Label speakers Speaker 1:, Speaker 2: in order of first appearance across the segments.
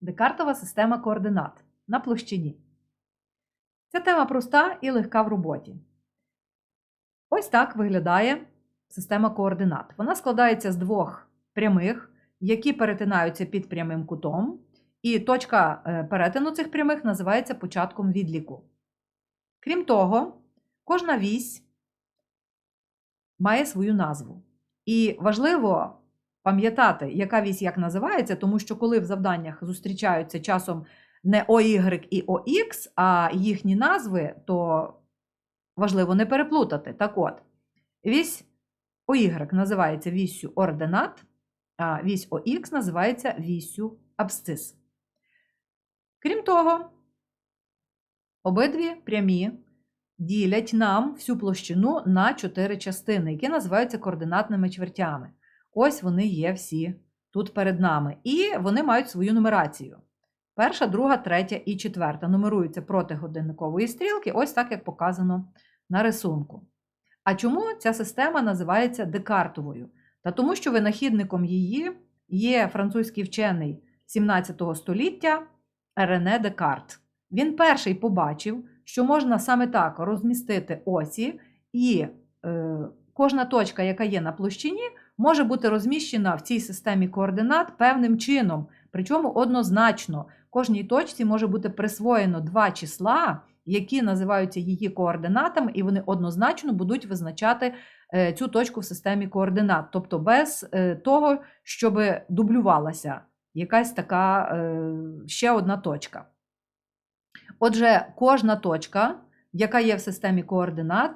Speaker 1: Декартова система координат на площині. Ця тема проста і легка в роботі. Ось так виглядає система координат. Вона складається з двох прямих, які перетинаються під прямим кутом, і точка е, перетину цих прямих називається початком відліку. Крім того, кожна вісь має свою назву. І важливо пам'ятати, яка вісь як називається, тому що коли в завданнях зустрічаються часом не OY і OX, а їхні назви, то важливо не переплутати. Так от, вісь OY називається віссю ординат, а вісь OX називається віссю абсцис. Крім того, обидві прямі ділять нам всю площину на чотири частини, які називаються координатними чвертями. Ось вони є всі тут перед нами. І вони мають свою нумерацію. Перша, друга, третя і четверта нумеруються проти годинникової стрілки, ось так, як показано на рисунку. А чому ця система називається декартовою? Та тому, що винахідником її є французький вчений 17 століття Рене Декарт. Він перший побачив, що можна саме так розмістити осі, і е, кожна точка, яка є на площині, може бути розміщена в цій системі координат певним чином, причому однозначно. Кожній точці може бути присвоєно два числа, які називаються її координатами, і вони однозначно будуть визначати е, цю точку в системі координат, тобто без е, того, щоб дублювалася якась така е, ще одна точка. Отже, кожна точка, яка є в системі координат,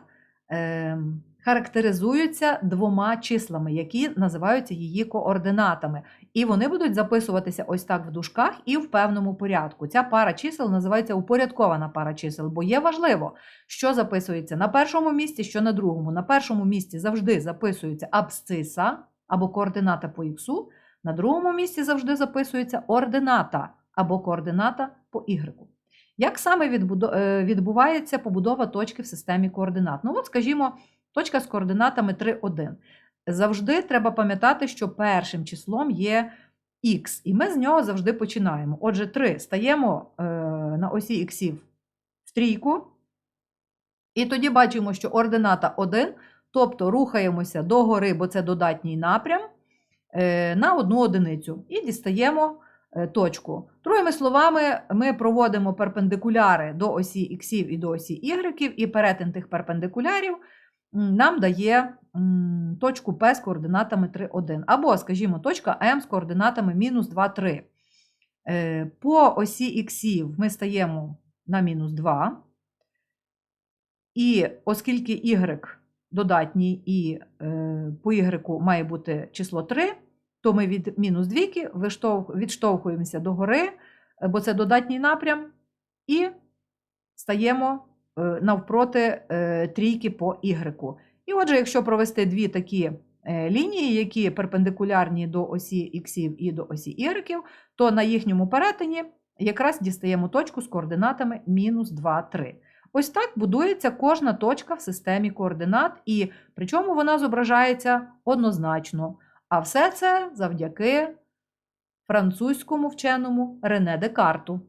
Speaker 1: характеризується двома числами, які називаються її координатами. І вони будуть записуватися ось так в дужках і в певному порядку. Ця пара чисел називається упорядкована пара чисел, бо є важливо, що записується на першому місці, що на другому. На першому місці завжди записується абсциса або координата по х, на другому місці завжди записується ордината або координата по y. Як саме е, відбувається побудова точки в системі координат? Ну, от, скажімо, точка з координатами 3, 1. Завжди треба пам'ятати, що першим числом є х, і ми з нього завжди починаємо. Отже, 3 стаємо е, на осі іксів в трійку, і тоді бачимо, що ордината 1, тобто рухаємося догори, бо це додатній напрям, е, на одну одиницю і дістаємо е, точку. Другими словами, ми проводимо перпендикуляри до осі іксів і до осі ігреків, і перетин тих перпендикулярів нам дає точку P з координатами 3, 1. Або, скажімо, точка М з координатами мінус 2, 3. Е, По осі іксів ми стаємо на мінус 2. І оскільки y додатній і е, по y має бути число 3, то ми від мінус 2 відштовхуємося до гори, е, бо це додатній напрям, і стаємо навпроти е, трійки по y. І отже, якщо провести дві такі е, лінії, які перпендикулярні до осі іксів і до осі ігреків, то на їхньому перетині якраз дістаємо точку з координатами мінус 2, 3. Ось так будується кожна точка в системі координат, і причому вона зображається однозначно. А все це завдяки французькому вченому Рене Декарту.